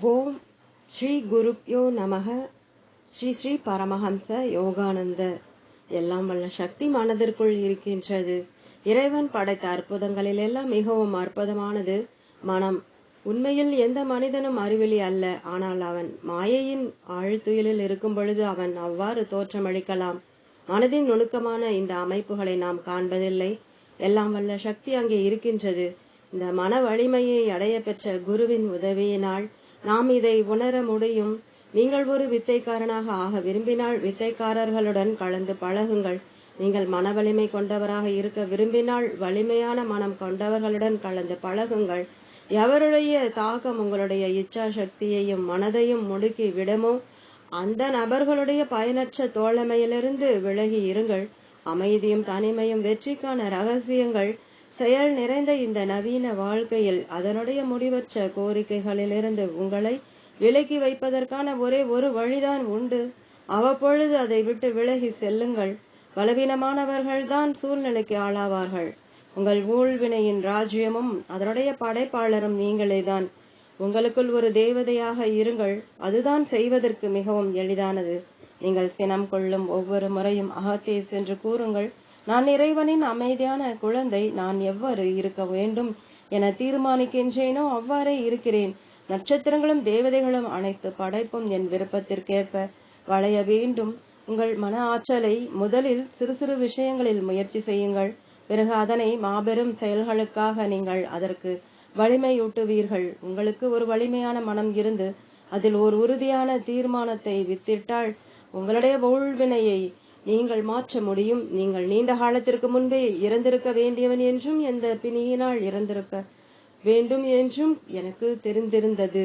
ஓம் ஸ்ரீ குருப்யோ நமக. ஸ்ரீ ஸ்ரீ பரமஹம்ச யோகானந்த. எல்லாம் வல்ல சக்தி மனதிற்குள் இருக்கின்றது. இறைவன் படைத்த அற்புதங்களில் எல்லாம் மிகவும் அற்புதமானது. மனம் உண்மையில் எந்த மனிதனும் அறிவெளி அல்ல. ஆனால் அவன் மாயையின் ஆழ்துயிலில் இருக்கும் பொழுது அவன் அவ்வாறு தோற்றமளிக்கலாம். மனதின் நுணுக்கமான இந்த அமைப்புகளை நாம் காண்பதில்லை. எல்லாம் வல்ல சக்தி அங்கே இருக்கின்றது. இந்த மன வலிமையை அடைய பெற்ற குருவின் உதவியினால் நாம் இதை உணர முடியும். நீங்கள் ஒரு வித்தைக்காரனாக ஆக விரும்பினால் வித்தைக்காரர்களுடன் கலந்து பழகுங்கள். நீங்கள் மன வலிமை கொண்டவராக இருக்க விரும்பினால் வலிமையான மனம் கொண்டவர்களுடன் கலந்து பழகுங்கள். எவருடைய தாக்கம் உங்களுடைய இச்சா சக்தியையும் மனதையும் முடுக்கி விடமோ அந்த நபர்களுடைய பயனற்ற தோழமையிலிருந்து விலகி இருங்கள். அமைதியும் தனிமையும் வெற்றிக்கான ரகசியங்கள் செயல் நிறைந்த இந்த நவீன வாழ்க்கையில் அதனுடைய முடிவற்ற கோரிக்கைகளிலிருந்து உங்களை விலக்கி வைப்பதற்கான ஒரே ஒரு வழிதான் உண்டு. அவ்வப்பொழுது அதை விட்டு விலகி செல்லுங்கள். பலவீனமானவர்கள்தான் சூழ்நிலைக்கு ஆளாவார்கள். உங்கள் ஊழ்வினையின் ராஜ்யமும் அதனுடைய படைப்பாளரும் நீங்களே தான். உங்களுக்குள் ஒரு தேவதையாக இருங்கள். அதுதான் செய்வதற்கு மிகவும் எளிதானது. நீங்கள் சினம் கொள்ளும் ஒவ்வொரு முறையும் அகத்தே சென்று கூறுங்கள். நான் இறைவனின் அமைதியான குழந்தை நான் எவ்வாறு இருக்க வேண்டும் என தீர்மானிக்கின்றேனோ அவ்வாறே இருக்கிறேன். நட்சத்திரங்களும் தேவதைகளும் அனைத்து படைப்பும் என் விருப்பத்திற்கேற்ப வளைய வேண்டும். உங்கள் மன ஆற்றலை முதலில் சிறு சிறு விஷயங்களில் முயற்சி செய்யுங்கள். பிறகு அதனை மாபெரும் செயல்களுக்காக நீங்கள் அதற்கு வலிமையூட்டுவீர்கள். உங்களுக்கு ஒரு வலிமையான மனம் இருந்து அதில் ஒரு உறுதியான தீர்மானத்தை வித்திட்டால் உங்களுடைய ஊழ்வினையை நீங்கள் மாற்ற முடியும். நீங்கள் நீண்ட காலத்திற்கு முன்பே இறந்திருக்க வேண்டியவன் என்றும் எந்த பிணியினால் இறந்திருக்க வேண்டும் என்றும் எனக்கு தெரிந்திருந்தது.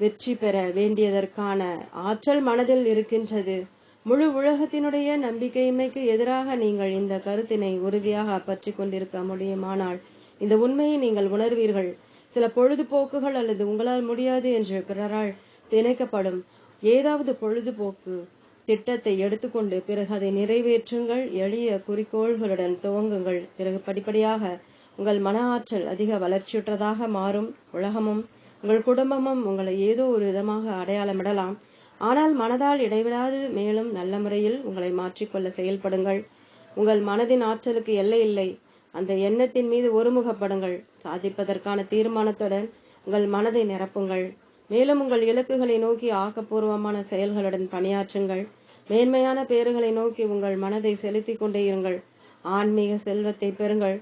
வெற்றி பெற வேண்டியதற்கான ஆற்றல் மனதில் இருக்கின்றது. முழு உலகத்தினுடைய நம்பிக்கையின்மைக்கு எதிராக நீங்கள் இந்த கருத்தினை உறுதியாக பற்றி கொண்டிருக்க முடியுமானால் இந்த உண்மையை நீங்கள் உணர்வீர்கள். சில பொழுதுபோக்குகள் அல்லது உங்களால் முடியாது என்று பிறரால் திணைக்கப்படும் ஏதாவது பொழுதுபோக்கு திட்டத்தை எடுத்துக்கொண்டு பிறகு அதை நிறைவேற்றுங்கள். எளிய குறிக்கோள்களுடன் துவங்குங்கள். பிறகு படிப்படியாக உங்கள் மன ஆற்றல் அதிக வளர்ச்சியுற்றதாக மாறும். உலகமும் உங்கள் குடும்பமும் உங்களை ஏதோ ஒரு விதமாக அடையாளமிடலாம். ஆனால் மனதால் இடைவிடாது. மேலும் நல்ல முறையில் உங்களை மாற்றிக்கொள்ள செயல்படுங்கள். உங்கள் மனதின் ஆற்றலுக்கு எல்லை இல்லை. அந்த எண்ணத்தின் மீது ஒருமுகப்படுங்கள். சாதிப்பதற்கான தீர்மானத்துடன் உங்கள் மனதை நிரப்புங்கள். மேலும் உங்கள் இலக்குகளை நோக்கி ஆக்கப்பூர்வமான செயல்களுடன் பணியாற்றுங்கள். மேன்மையான பேறுகளை நோக்கி உங்கள் மனதை செலுத்தி கொண்டே இருங்கள். ஆன்மீக செல்வத்தை பெறுங்கள்.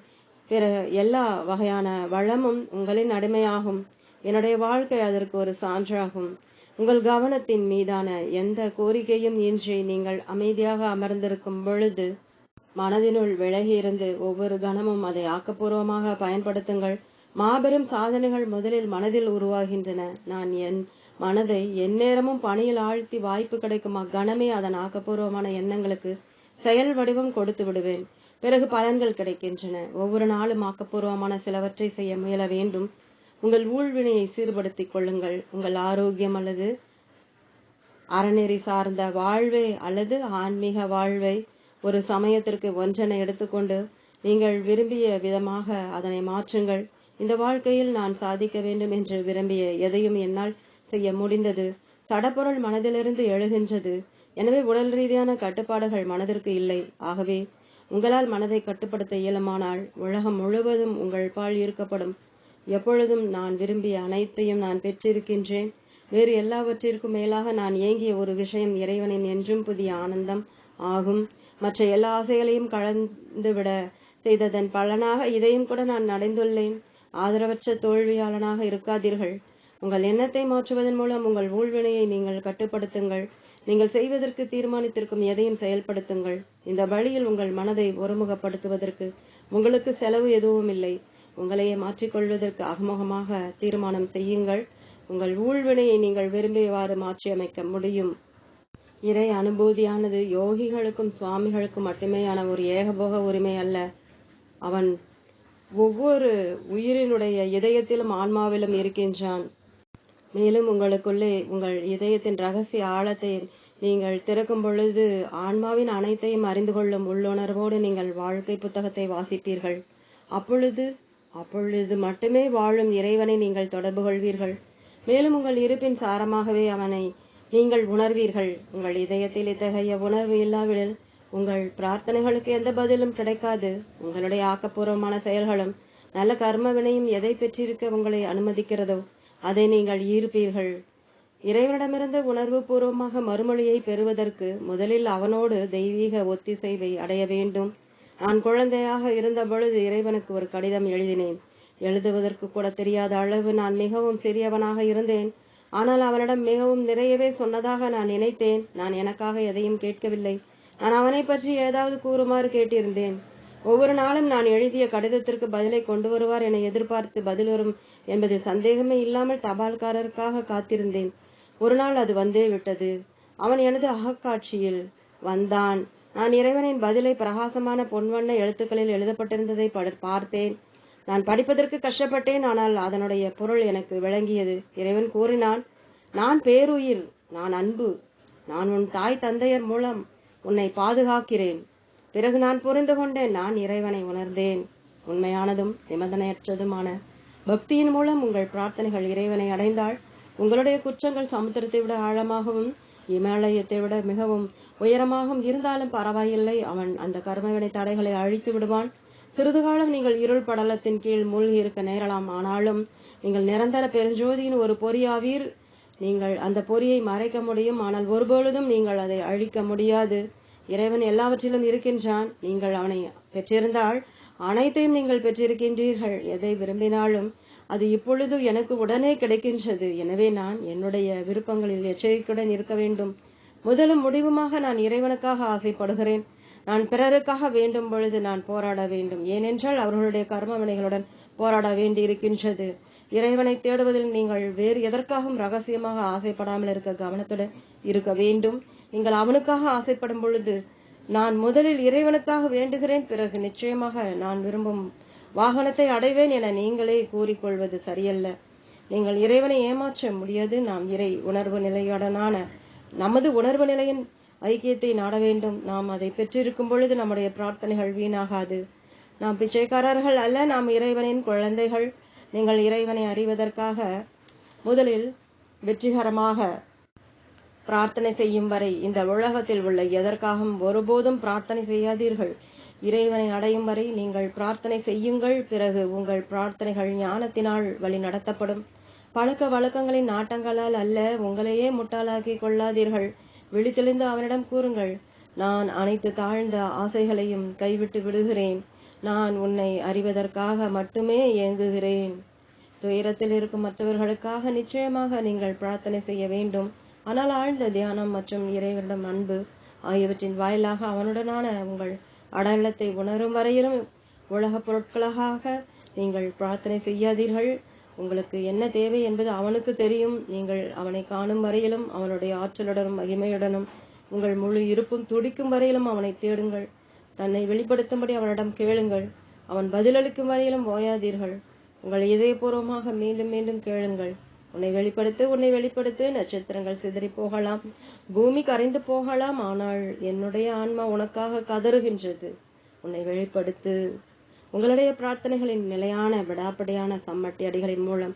பிற எல்லா வகையான வளமும் உங்களின் அடிமையாகும். என்னுடைய வாழ்க்கை அதற்கு ஒரு சான்றாகும். உங்கள் கவனத்தின் மீதான எந்த கோரிக்கையும் இன்றி நீங்கள் அமைதியாக அமர்ந்திருக்கும் பொழுது மனதினுள் விலகி இருந்து ஒவ்வொரு கணமும் அதை ஆக்கப்பூர்வமாக பயன்படுத்துங்கள். மாபெரும் சாதனைகள் முதலில் மனதில் உருவாகின்றன. நான் என் மனதை எந்நேரமும் பணியில் ஆழ்த்தி வாய்ப்பு கிடைக்கும் அக்கணமே அதன் ஆக்கப்பூர்வமான எண்ணங்களுக்கு செயல் வடிவம் கொடுத்து விடுவேன். பிறகு பலன்கள் கிடைக்கின்றன. ஒவ்வொரு நாளும் ஆக்கப்பூர்வமான சிலவற்றை செய்ய முயல வேண்டும். உங்கள் ஊழ்வினையை சீர்படுத்திக் கொள்ளுங்கள். உங்கள் ஆரோக்கியம் அல்லது அறநெறி சார்ந்த வாழ்வை அல்லது ஆன்மீக வாழ்வை ஒரு சமயத்திற்கு ஒன்றென எடுத்துக்கொண்டு நீங்கள் விரும்பிய விதமாக அதனை மாற்றுங்கள். இந்த வாழ்க்கையில் நான் சாதிக்க வேண்டும் என்று விரும்பிய எதையும் என்னால் செய்ய முடிந்தது. சடப்பொருள் மனதிலிருந்து எழுகின்றது. எனவே உடல் ரீதியான கட்டுப்பாடுகள் மனதிற்கு இல்லை. ஆகவே உங்களால் மனதை கட்டுப்படுத்த இயலுமானால் உலகம் முழுவதும் உங்கள் பால் ஈர்க்கப்படும். எப்பொழுதும் நான் விரும்பிய அனைத்தையும் நான் பெற்றிருக்கின்றேன். வேறு எல்லாவற்றிற்கும் மேலாக நான் ஏங்கிய ஒரு விஷயம் இறைவனின் என்றும் புதிய ஆனந்தம் ஆகும். மற்ற எல்லா ஆசைகளையும் கலந்துவிட செய்ததன் பலனாக இதையும் கூட நான் அடைந்துள்ளேன் ஆதரவற்ற தோல்வியாளனாக இருக்காதீர்கள். உங்கள் எண்ணத்தை மாற்றுவதன் மூலம் உங்கள் ஊழ்வினையை நீங்கள் கட்டுப்படுத்துங்கள். நீங்கள் செய்வதற்கு தீர்மானித்திருக்கும் எதையும் செயல்படுத்துங்கள். இந்த வழியில் உங்கள் மனதை ஒருமுகப்படுத்துவதற்கு உங்களுக்கு செலவு எதுவும் இல்லை. உங்களையே மாற்றிக்கொள்வதற்கு அகமுகமாக தீர்மானம் செய்யுங்கள். உங்கள் ஊழ்வினையை நீங்கள் விரும்பியவாறு மாற்றியமைக்க முடியும். இறை அனுபூதியானது யோகிகளுக்கும் சுவாமிகளுக்கும் மட்டுமேயான ஒரு ஏகபோக உரிமை அல்ல. அவன் ஒவ்வொரு உயிரினுடைய இதயத்திலும் ஆன்மாவிலும் இருக்கின்றான். மேலும் உங்களுக்குள்ளே உங்கள் இதயத்தின் ரகசிய ஆழத்தை நீங்கள் திறக்கும் பொழுது ஆன்மாவின் அனைத்தையும் அறிந்து கொள்ளும் உள்ளுணர்வோடு நீங்கள் வாழ்க்கை புத்தகத்தை வாசிப்பீர்கள். அப்பொழுது அப்பொழுது மட்டுமே வாழும் இறைவனை நீங்கள் தொடர்பு கொள்வீர்கள். மேலும் உங்கள் இருப்பின் சாரமாகவே அவனை நீங்கள் உணர்வீர்கள். உங்கள் இதயத்தில் இத்தகைய உணர்வு இல்லாவிடில் உங்கள் பிரார்த்தனைகளுக்கு எந்த பதிலும் கிடைக்காது. உங்களுடைய ஆக்கப்பூர்வமான செயல்களும் நல்ல கர்ம வினையும் எதை பெற்றிருக்க உங்களை அனுமதிக்கிறதோ அதை நீங்கள் ஈர்ப்பீர்கள். இறைவனிடமிருந்து உணர்வு பூர்வமாக மறுமொழியை பெறுவதற்கு முதலில் அவனோடு தெய்வீக ஒத்திசைவை அடைய வேண்டும். நான் குழந்தையாக இருந்த பொழுது இறைவனுக்கு ஒரு கடிதம் எழுதினேன். எழுதுவதற்கு கூட தெரியாத அளவு நான் மிகவும் சிறியவனாக இருந்தேன். ஆனால் அவனிடம் மிகவும் நிறையவே சொன்னதாக நான் நினைத்தேன். நான் எனக்காக எதையும் கேட்கவில்லை. நான் அவனை பற்றி ஏதாவது கூறுமாறு கேட்டிருந்தேன். ஒவ்வொரு நாளும் நான் எழுதிய கடிதத்திற்கு பதிலை கொண்டு வருவார் என எதிர்பார்த்து பதில் வரும் என்பது சந்தேகமே இல்லாமல் தபால்காரருக்காக காத்திருந்தேன். ஒரு நாள் அது வந்தே விட்டது. அவன் எனது அகக்காட்சியில் வந்தான். நான் இறைவனின் பதிலை பிரகாசமான பொன்வண்ண எழுத்துக்களில் எழுதப்பட்டிருந்ததை பார்த்தேன். நான் படிப்பதற்கு கஷ்டப்பட்டேன் ஆனால் அதனுடைய பொருள் எனக்கு விளங்கியது. இறைவன் கூறினான் நான் பேருயிர் நான் அன்பு. நான் உன் தாய் தந்தையர் மூலம் உன்னை பாதுகாக்கிறேன். பிறகு நான் புரிந்து கொண்டேன் நான் இறைவனை உணர்ந்தேன். உண்மையானதும் நிபந்தனையற்றதுமான பக்தியின் மூலம் உங்கள் பிரார்த்தனைகள் இறைவனை அடைந்தால் உங்களுடைய குற்றங்கள் சமுத்திரத்தை விட ஆழமாகவும் இமாலயத்தை விட மிகவும் உயரமாகவும் இருந்தாலும் பரவாயில்லை. அவன் அந்த கர்மவினை தடைகளை அழித்து விடுவான். சிறிது காலம் நீங்கள் இருள் படலத்தின் கீழ் மூழ்கி இருக்க நேரலாம். ஆனாலும் நீங்கள் நிரந்தர பெருஞ்சோதியின் ஒரு பொறியாவீர். நீங்கள் அந்த பொறியை மறைக்க முடியும். ஆனால் ஒருபொழுதும் நீங்கள் அதை அழிக்க முடியாது. இறைவன் எல்லாவற்றிலும் இருக்கின்றான். நீங்கள் அவனை பெற்றிருந்தால் அனைத்தையும் நீங்கள் பெற்றிருக்கின்றீர்கள். எதை விரும்பினாலும் அது இப்பொழுது எனக்கு உடனே கிடைக்கின்றது. எனவே நான் என்னுடைய விருப்பங்களில் எச்சரிக்கையுடன் இருக்க வேண்டும். முதலும் முடிவுமாக நான் இறைவனுக்காக ஆசைப்படுகிறேன். நான் பிறருக்காக வேண்டும் பொழுது நான் போராட வேண்டும். ஏனென்றால் அவர்களுடைய கர்ம வினைகளுடன் போராட வேண்டி இருக்கின்றது இறைவனை தேடுவதில் நீங்கள் வேறு எதற்காகவும் ரகசியமாக ஆசைப்படாமல் இருக்க கவனத்துடன் இருக்க வேண்டும். நீங்கள் அவனுக்காக ஆசைப்படும் பொழுது நான் முதலில் இறைவனுக்காக வேண்டுகிறேன் பிறகு நிச்சயமாக நான் விரும்பும் வாகனத்தை அடைவேன் என நீங்களே கூறிக்கொள்வது சரியல்ல. நீங்கள் இறைவனை ஏமாற்ற முடியாது. நாம் இறை உணர்வு நிலையுடனான நமது உணர்வு நிலையின் ஐக்கியத்தை நாட வேண்டும். நாம் அதை பெற்றிருக்கும் பொழுது நம்முடைய பிரார்த்தனைகள் வீணாகாது. நாம் பிச்சைக்காரர்கள் அல்ல. நாம் இறைவனின் குழந்தைகள். நீங்கள் இறைவனை அறிவதற்காக முதலில் வெற்றிகரமாக பிரார்த்தனை செய்யும் வரை இந்த உலகத்தில் உள்ள எதற்காகவும் ஒருபோதும் பிரார்த்தனை செய்யாதீர்கள். இறைவனை அடையும் வரை நீங்கள் பிரார்த்தனை செய்யுங்கள். பிறகு உங்கள் பிரார்த்தனைகள் ஞானத்தினால் வழி நடத்தப்படும். பழக்க வழக்கங்களின் நாட்டங்களால் அல்ல உங்களையே முட்டாளாக்கி கொள்ளாதீர்கள். விழித்தெழுந்து அவனிடம் கூறுங்கள் நான் அனைத்து தாழ்ந்த ஆசைகளையும் கைவிட்டு விடுகிறேன். நான் உன்னை அறிவதற்காக மட்டுமே இயங்குகிறேன் துயரத்தில் இருக்கும் மற்றவர்களுக்காக நிச்சயமாக நீங்கள் பிரார்த்தனை செய்ய வேண்டும். ஆனால் ஆழ்ந்த தியானம் மற்றும் இறைவனிடம் அன்பு ஆகியவற்றின் வாயிலாக அவனுடனான உங்கள் அடையாளத்தை உணரும் வரையிலும் உலகப் பொருட்களாக நீங்கள் பிரார்த்தனை செய்யாதீர்கள். உங்களுக்கு என்ன தேவை என்பது அவனுக்கு தெரியும். நீங்கள் அவனை காணும் வரையிலும் அவனுடைய ஆற்றலுடனும் மகிமையுடனும் உங்கள் முழு இருப்பும் துடிக்கும் வரையிலும் அவனை தேடுங்கள். தன்னை வெளிப்படுத்தும்படி அவனிடம் கேளுங்கள். அவன் பதிலளிக்கும் வரையிலும் ஓயாதீர்கள். உங்கள் இதயபூர்வமாக மீண்டும் மீண்டும் கேளுங்கள். உன்னை வெளிப்படுத்து உன்னை வெளிப்படுத்து. நட்சத்திரங்கள் சிதறி போகலாம். பூமி கரைந்து போகலாம். ஆனால் என்னுடைய ஆன்மா உனக்காக கதறுகின்றது. உன்னை வெளிப்படுத்து. உங்களுடைய பிரார்த்தனைகளின் நிலையான விடாப்படியான சம்மட்டி அடிகளின் மூலம்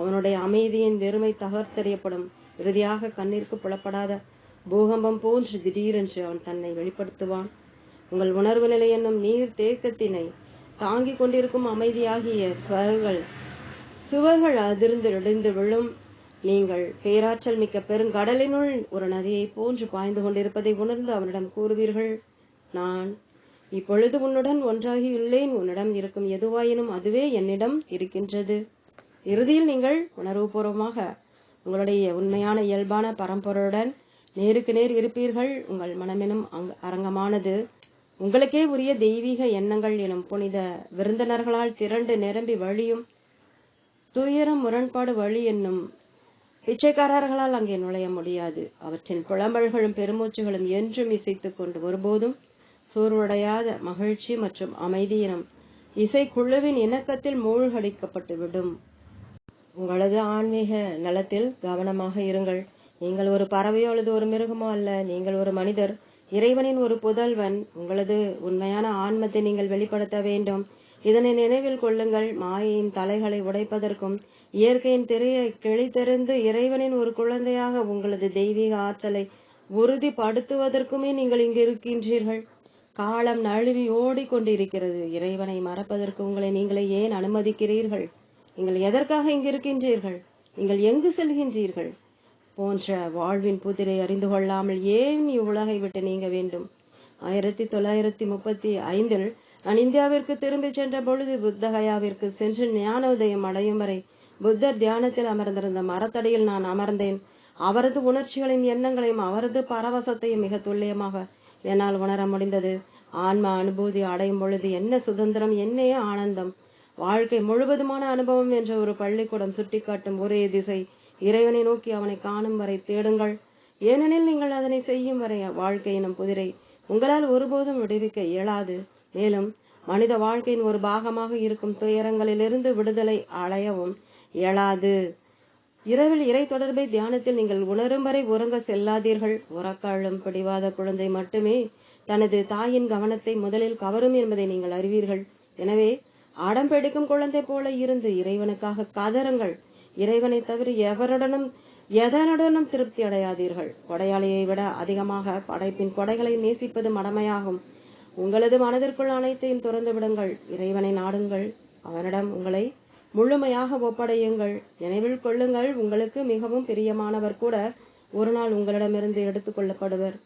அவனுடைய அமைதியின் வெறுமை தகர்த்தெறியப்படும். இறுதியாக கண்ணிற்கு புலப்படாத பூகம்பம் போன்று திடீரென்று அவன் தன்னை வெளிப்படுத்துவான். உங்கள் உணர்வு நிலை என்னும் நீர் தேக்கத்தினை தாங்கிக் கொண்டிருக்கும் அமைதியாகிய ஸ்வரங்கள் சுவர்கள் அதிர்ந்து இடிந்து விழும். நீங்கள் பேராற்றல் மிக்க பெருங்கடலினுள் ஒரு நதியை போன்று பாய்ந்து கொண்டிருப்பதை உணர்ந்து அவனிடம் கூறுவீர்கள். நான் இப்பொழுது உன்னுடன் ஒன்றாகியுள்ளேன். உன்னிடம் இருக்கும் எதுவாயினும் அதுவே என்னிடம் இருக்கின்றது. இறுதியில் நீங்கள் உணர்வுபூர்வமாக உங்களுடைய உண்மையான இயல்பான பரம்பொருளுடன் நேருக்கு நேர் இருப்பீர்கள். உங்கள் மனமெனும் அங் அரங்கமானது உங்களுக்கே உரிய தெய்வீக எண்ணங்கள் எனும் புனித விருந்தினர்களால் திரண்டு நிரம்பி வழியும். துயரம் முரண்பாடு வழி என்னும் பிச்சைக்காரர்களால் அங்கே நுழைய முடியாது. அவற்றின் புலம்பல்களும் பெருமூச்சுகளும் என்றும் இசைத்துக் கொண்டு ஒருபோதும் சோர்வடையாத மகிழ்ச்சி மற்றும் அமைதியினம் இசைக்குழுவின் இணக்கத்தில் மூழ்கடிக்கப்பட்டு விடும். உங்களது ஆன்மீக நலத்தில் கவனமாக இருங்கள். நீங்கள் ஒரு பறவையோ அல்லது ஒரு மிருகமோ அல்ல. நீங்கள் ஒரு மனிதர். இறைவனின் ஒரு புதல்வன். உங்களது உண்மையான ஆன்மத்தை நீங்கள் வெளிப்படுத்த வேண்டும். இதனை நினைவில் கொள்ளுங்கள். மாயையின் தலைகளை உடைப்பதற்கும் இயற்கையின் திரையை கிழித்தெறிந்து இறைவனின் ஒரு குழந்தையாக உங்களது தெய்வீக ஆற்றலை உறுதிப்படுத்துவதற்குமே நீங்கள் இங்கு இருக்கின்றீர்கள். காலம் நழுவி ஓடிக்கொண்டிருக்கிறது. இறைவனை மறப்பதற்கு உங்களை நீங்களே ஏன் அனுமதிக்கிறீர்கள்? நீங்கள் எதற்காக இங்கு இருக்கின்றீர்கள்? நீங்கள் எங்கு செல்கின்றீர்கள்? போன்ற வாழ்வின் புதிரை அறிந்து கொள்ளாமல் ஏன் இவ்வுலகை விட்டு நீங்க வேண்டும்? ஆயிரத்தி தொள்ளாயிரத்தி முப்பத்தி ஐந்தில் நான் இந்தியாவிற்கு திரும்பிச் சென்ற பொழுது புத்தகயாவிற்கு சென்று ஞான உதயம் அடையும் வரை புத்தர் தியானத்தில் அமர்ந்திருந்த மரத்தடியில் நான் அமர்ந்தேன். அவரது உணர்ச்சிகளையும் எண்ணங்களையும் அவரது பரவசத்தையும் மிக துல்லியமாக என்னால் உணர முடிந்தது. ஆன்ம அனுபூதி அடையும் பொழுது என்ன சுதந்திரம் என்னையே ஆனந்தம். வாழ்க்கை முழுவதுமான அனுபவம் என்ற ஒரு பள்ளிக்கூடம் சுட்டிக்காட்டும் ஒரே திசை. இறைவனை நோக்கி அவனை காணும் வரை தேடுங்கள். ஏனெனில் நீங்கள் அதனை செய்யும் வரை வாழ்க்கையினும் குதிரை உங்களால் ஒருபோதும் விடுவிக்க இயலாது. மேலும் மனித வாழ்க்கையின் ஒரு பாகமாக இருக்கும் துயரங்களிலிருந்து விடுதலை அடையவும் இயலாது. இரவில் இறை தொடர்பை தியானத்தில் நீங்கள் உணரும் வரை உறங்க செல்லாதீர்கள். உறக்காளும் பிடிவாத குழந்தை மட்டுமே தனது தாயின் கவனத்தை முதலில் கவரும் என்பதை நீங்கள் அறிவீர்கள். எனவே ஆடம்பெடுக்கும் குழந்தை போல இருந்து இறைவனுக்காக கதறுங்கள் இறைவனை தவிர எவருடனும் எதனுடனும் திருப்தி அடையாதீர்கள். கொடையாளியை விட அதிகமாக படைப்பின் கொடைகளை நேசிப்பது மடமையாகும். உங்களது மனதிற்குள் அனைத்தையும் துறந்து விடுங்கள். இறைவனை நாடுங்கள். அவனிடம் உங்களை முழுமையாக ஒப்படையுங்கள். நினைவில் கொள்ளுங்கள் உங்களுக்கு மிகவும் பிரியமானவர் கூட ஒரு நாள் உங்களிடமிருந்து எடுத்துக் கொள்ளப்படுவர்.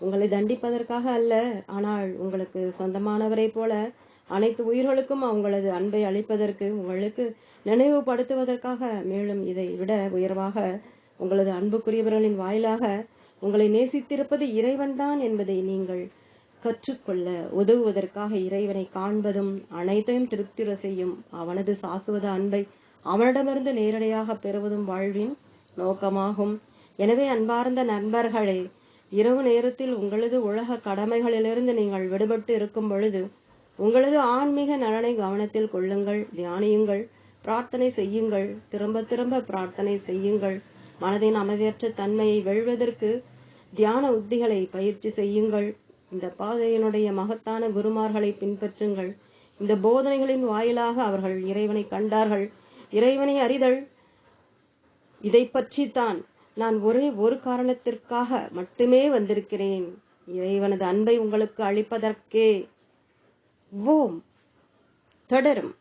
உங்களை தண்டிப்பதற்காக அல்ல ஆனால் உங்களுக்கு சொந்தமானவரைப் போல அனைத்து உயிர்களுக்கும் அவங்களது அன்பை அளிப்பதற்கு உங்களுக்கு நினைவுபடுத்துவதற்காக மேலும் இதை விட உயர்வாக உங்களது அன்புக்குரியவர்களின் வாயிலாக உங்களை நேசித்திருப்பது இறைவன்தான் என்பதை நீங்கள் கற்றுக்கொள்ள உதவுவதற்காக இறைவனை காண்பதும் அனைத்தையும் திருப்திர செய்யும் அவனது சாசுவத அன்பை அவனிடமிருந்து நேரடியாக பெறுவதும் வாழ்வின் நோக்கமாகும். எனவே அன்பார்ந்த நண்பர்களே இரவு நேரத்தில் உங்களது உலக கடமைகளிலிருந்து நீங்கள் விடுபட்டு இருக்கும் பொழுது உங்களது ஆன்மீக நலனை கவனத்தில் கொள்ளுங்கள் தியானியுங்கள் பிரார்த்தனை செய்யுங்கள் திரும்ப திரும்ப பிரார்த்தனை செய்யுங்கள் மனதின் அமைதியற்ற தன்மையை வெல்வதற்கு தியான உத்திகளை பயிற்சி செய்யுங்கள் இந்த பாதையினுடைய மகத்தான குருமார்களை பின்பற்றுங்கள். இந்த போதனைகளின் வாயிலாக அவர்கள் இறைவனை கண்டார்கள். இறைவனை அறிதல் இதை பற்றித்தான் நான் ஒரே ஒரு காரணத்திற்காக மட்டுமே வந்திருக்கிறேன். இறைவனது அன்பை உங்களுக்கு அளிப்பதற்கே. ஓம். தொடரும்.